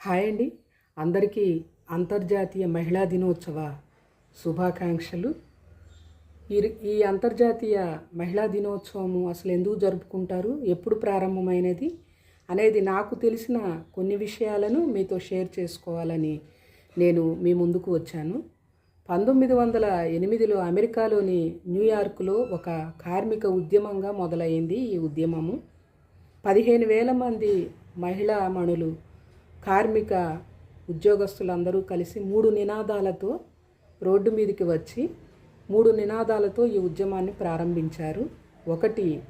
Hi అండి. అందరికీ అంతర్జాతీయ మహిళా దినోత్సవ శుభాకాంక్షలు. ఈ ఈ అంతర్జాతీయ మహిళా దినోత్సవము అసలు ఎందుకు జరుపుకుంటారు? ఎప్పుడు ప్రారంభమైనది? అనేది నాకు తెలిసిన కొన్ని విషయాలను మీతో షేర్ చేసుకోవాలని నేను మీ ముందుకు వచ్చాను. పంతొమ్మిది వందల ఎనిమిదిలో అమెరికాలోని న్యూయార్క్లో ఒక కార్మిక ఉద్యమంగా మొదలైంది ఈ ఉద్యమము. పదిహేను వేల మంది మహిళా మణులు కార్మిక ఉద్యోగస్తులందరూ కలిసి మూడు నినాదాలతో రోడ్డు మీదకి వచ్చి మూడు నినాదాలతో ఈ ఉద్యమాన్ని ప్రారంభించారు. ఒకటి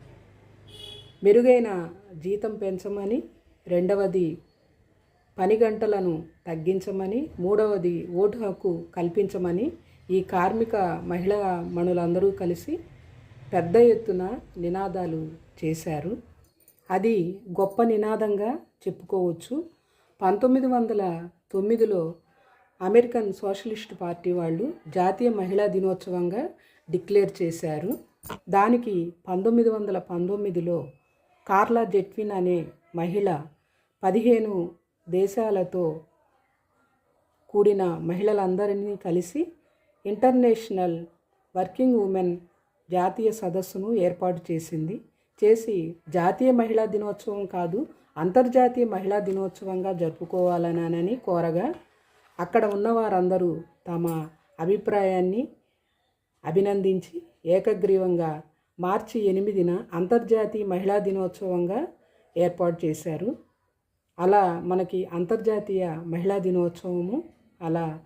మెరుగైన జీతం పెంచమని రెండవది పని గంటలను తగ్గించమని మూడవది ఓటు హక్కు కల్పించమని ఈ కార్మిక మహిళా మణులందరూ కలిసి పెద్ద ఎత్తున నినాదాలు చేశారు. అది గొప్ప నినాదంగా చెప్పుకోవచ్చు. పంతొమ్మిది వందల తొమ్మిదిలో అమెరికన్ సోషలిస్ట్ పార్టీ వాళ్ళు జాతీయ మహిళా దినోత్సవంగా డిక్లేర్ చేశారు. దానికి పంతొమ్మిది వందల పంతొమ్మిదిలో కార్లా జెట్విన్ అనే మహిళ పదిహేను దేశాలతో కూడిన మహిళలందరినీ కలిసి ఇంటర్నేషనల్ వర్కింగ్ ఉమెన్ జాతీయ సదస్సును ఏర్పాటు చేసింది. చేసి జాతీయ మహిళా దినోత్సవం కాదు అంతర్జాతీయ మహిళా దినోత్సవంగా జరుపుకోవాలనని కోరగా అక్కడ ఉన్న వారందరూ తమ అభిప్రాయాన్ని అభినందించి ఏకగ్రీవంగా మార్చి ఎనిమిదిన అంతర్జాతీయ మహిళా దినోత్సవంగా ఏర్పాటు చేశారు. అలా మనకి అంతర్జాతీయ మహిళా దినోత్సవము అలా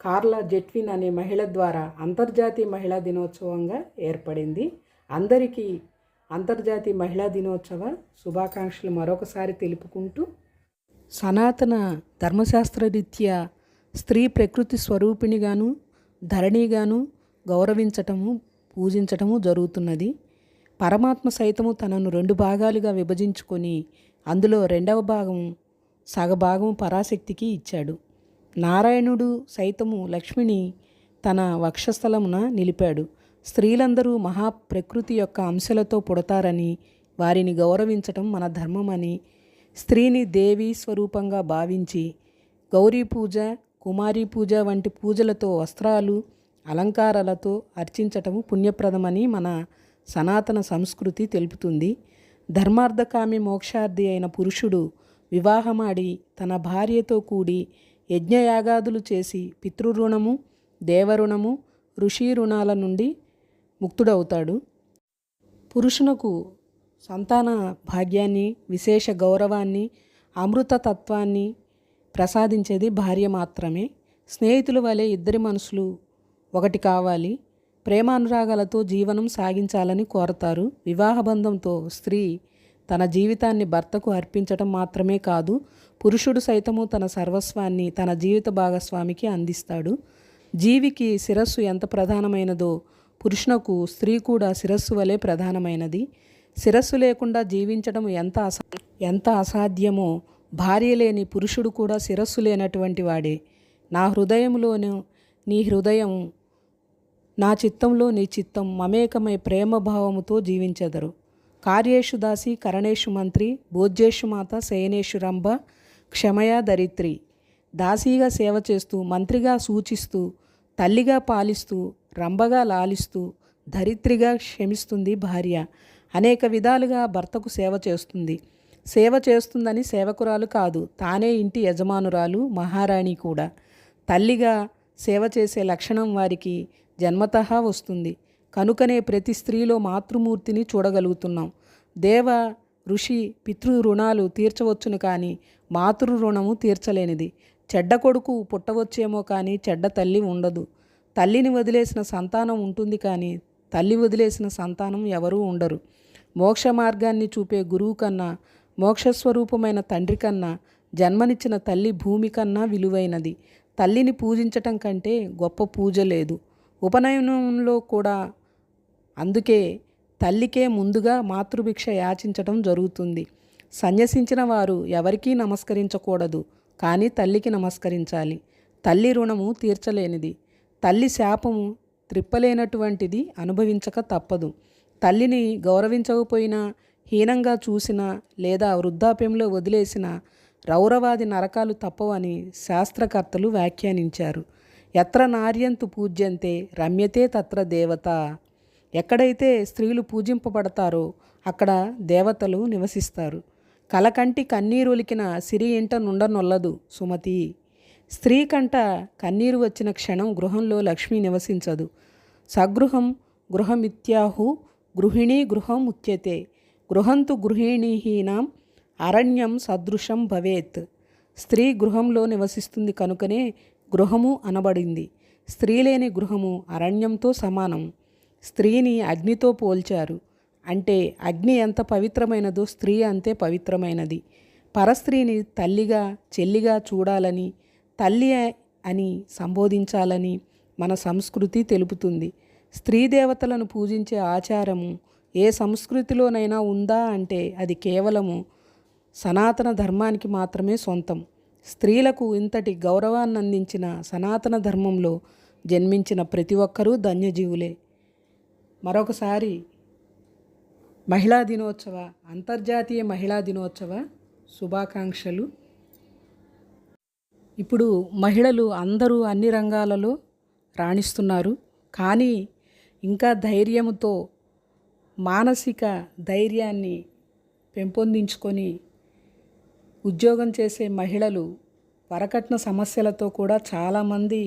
కార్లా జెట్విన్ అనే మహిళ ద్వారా అంతర్జాతీయ మహిళా దినోత్సవంగా ఏర్పడింది. అందరికీ అంతర్జాతీయ మహిళా దినోత్సవ శుభాకాంక్షలు మరొకసారి తెలుపుకుంటూ సనాతన ధర్మశాస్త్రరీత్యా స్త్రీ ప్రకృతి స్వరూపిణిగాను ధరణిగాను గౌరవించటము పూజించటము జరుగుతున్నది. పరమాత్మ సైతము తనను రెండు భాగాలుగా విభజించుకొని అందులో రెండవ భాగం సగభాగం పరాశక్తికి ఇచ్చాడు. నారాయణుడు సైతము లక్ష్మిని తన వక్షస్థలమున నిలిపాడు. స్త్రీలందరూ మహాప్రకృతి యొక్క అంశాలతో పుడతారని వారిని గౌరవించటం మన ధర్మమని స్త్రీని దేవి స్వరూపంగా భావించి గౌరీ పూజ కుమారీ పూజ వంటి పూజలతో వస్త్రాలు అలంకారాలతో అర్చించటము పుణ్యప్రదమని మన సనాతన సంస్కృతి తెలుపుతుంది. ధర్మార్థకామి మోక్షార్థి అయిన పురుషుడు వివాహమాడి తన భార్యతో కూడి యజ్ఞయాగాదులు చేసి పితృరుణము దేవరుణము ఋషి రుణాల నుండి ముక్తుడవుతాడు. పురుషునకు సంతాన భాగ్యాన్ని విశేష గౌరవాన్ని అమృతతత్వాన్ని ప్రసాదించేది భార్య మాత్రమే. స్నేహితుల వలె ఇద్దరి మనసులు ఒకటి కావాలి. ప్రేమానురాగాలతో జీవనం సాగించాలని కోరతారు. వివాహబంధంతో స్త్రీ తన జీవితాన్ని భర్తకు అర్పించటం మాత్రమే కాదు పురుషుడు సైతము తన సర్వస్వాన్ని తన జీవిత భాగస్వామికి అందిస్తాడు. జీవికి శిరస్సు ఎంత ప్రధానమైనదో పురుషునకు స్త్రీ కూడా శిరస్సు వలె ప్రధానమైనది. శిరస్సు లేకుండా జీవించడం ఎంత అసా ఎంత అసాధ్యమో భార్య లేని పురుషుడు కూడా శిరస్సు లేనటువంటి వాడే. నా హృదయంలోను నీ హృదయం నా చిత్తంలో నీ చిత్తం మమేకమై ప్రేమభావముతో జీవించెదరు. కార్యేషు దాసి కరణేషు మంత్రి భోజ్యేషు మాత శయనేషు రంభ క్షమయా దరిత్రి. దాసీగా సేవ చేస్తూ మంత్రిగా సూచిస్తూ తల్లిగా పాలిస్తూ రంభగా లాలిస్తూ ధరిత్రిగా క్షమిస్తుంది భార్య. అనేక విధాలుగా భర్తకు సేవ చేస్తుంది. సేవ చేస్తుందని సేవకురాలు కాదు తానే ఇంటి యజమానురాలు మహారాణి కూడా. తల్లిగా సేవ చేసే లక్షణం వారికి జన్మత వస్తుంది. కనుకనే ప్రతి స్త్రీలో మాతృమూర్తిని చూడగలుగుతున్నాం. దేవ ఋషి పితృ రుణాలు తీర్చవచ్చును కానీ మాతృ రుణము తీర్చలేనిది. చెడ్డ కొడుకు పుట్టవచ్చేమో కానీ చెడ్డ తల్లి ఉండదు. తల్లిని వదిలేసిన సంతానం ఉంటుంది కానీ తల్లి వదిలేసిన సంతానం ఎవరూ ఉండరు. మోక్ష మార్గాన్ని చూపే గురువు కన్నా మోక్షస్వరూపమైన తండ్రి కన్నా జన్మనిచ్చిన తల్లి భూమి కన్నా విలువైనది. తల్లిని పూజించటం కంటే గొప్ప పూజ లేదు. ఉపనయనంలో కూడా అందుకే తల్లికే ముందుగా మాతృభిక్ష యాచించటం జరుగుతుంది. సన్యసించిన వారు ఎవరికీ నమస్కరించకూడదు కానీ తల్లికి నమస్కరించాలి. తల్లి రుణము తీర్చలేనిది. తల్లి శాపము త్రిప్పలేనటువంటిది అనుభవించక తప్పదు. తల్లిని గౌరవించకపోయినా హీనంగా చూసిన లేదా వృద్ధాప్యంలో వదిలేసిన రౌరవాది నరకాలు తప్పవని శాస్త్రకర్తలు వ్యాఖ్యానించారు. ఎత్ర నార్యంతు పూజ్యంతే రమ్యతే తత్ర దేవత. ఎక్కడైతే స్త్రీలు పూజింపబడతారో అక్కడ దేవతలు నివసిస్తారు. కలకంటి కన్నీరులికిన సిరి ఇంట నుండనొల్లదు సుమతి! స్త్రీ కంట కన్నీరు వచ్చిన క్షణం గృహంలో లక్ష్మి నివసించదు. సగృహం గృహమిత్యాహు గృహిణీ గృహం ఉచ్యతే గృహంతు గృహిణీహీనాం అరణ్యం సదృశం భవేత్. స్త్రీ గృహంలో నివసిస్తుంది కనుకనే గృహము అనబడింది. స్త్రీ లేని గృహము అరణ్యంతో సమానం. స్త్రీని అగ్నితో పోల్చారు. అంటే అగ్ని ఎంత పవిత్రమైనదో స్త్రీ అంతే పవిత్రమైనది. పరస్త్రీని తల్లిగా చెల్లిగా చూడాలని తల్లి అని సంబోధించాలని మన సంస్కృతి తెలుపుతుంది. స్త్రీ దేవతలను పూజించే ఆచారము ఏ సంస్కృతిలోనైనా ఉందా అంటే అది కేవలము సనాతన ధర్మానికి మాత్రమే సొంతం. స్త్రీలకు ఇంతటి గౌరవాన్ని అందించిన సనాతన ధర్మంలో జన్మించిన ప్రతి ఒక్కరూ ధన్యజీవులే. మరొకసారి మహిళా దినోత్సవ అంతర్జాతీయ మహిళా దినోత్సవ శుభాకాంక్షలు. ఇప్పుడు మహిళలు అందరూ అన్ని రంగాలలో రాణిస్తున్నారు. కానీ ఇంకా ధైర్యంతో మానసిక ధైర్యాన్ని పెంపొందించుకొని ఉద్యోగం చేసే మహిళలు వరకట్న సమస్యలతో కూడా చాలామంది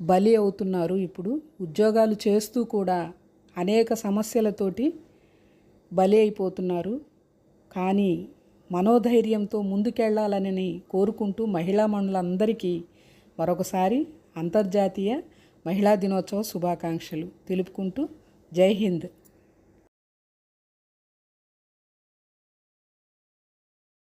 బలి అవుతున్నారు. ఇప్పుడు ఉద్యోగాలు చేస్తూ కూడా అనేక సమస్యలతోటి బలి అయిపోతున్నారు. కానీ మనోధైర్యంతో ముందుకెళ్ళాలని కోరుకుంటూ మహిళా మండలందరికీ మరొకసారి అంతర్జాతీయ మహిళా దినోత్సవ శుభాకాంక్షలు తెలుపుకుంటూ జై హింద్.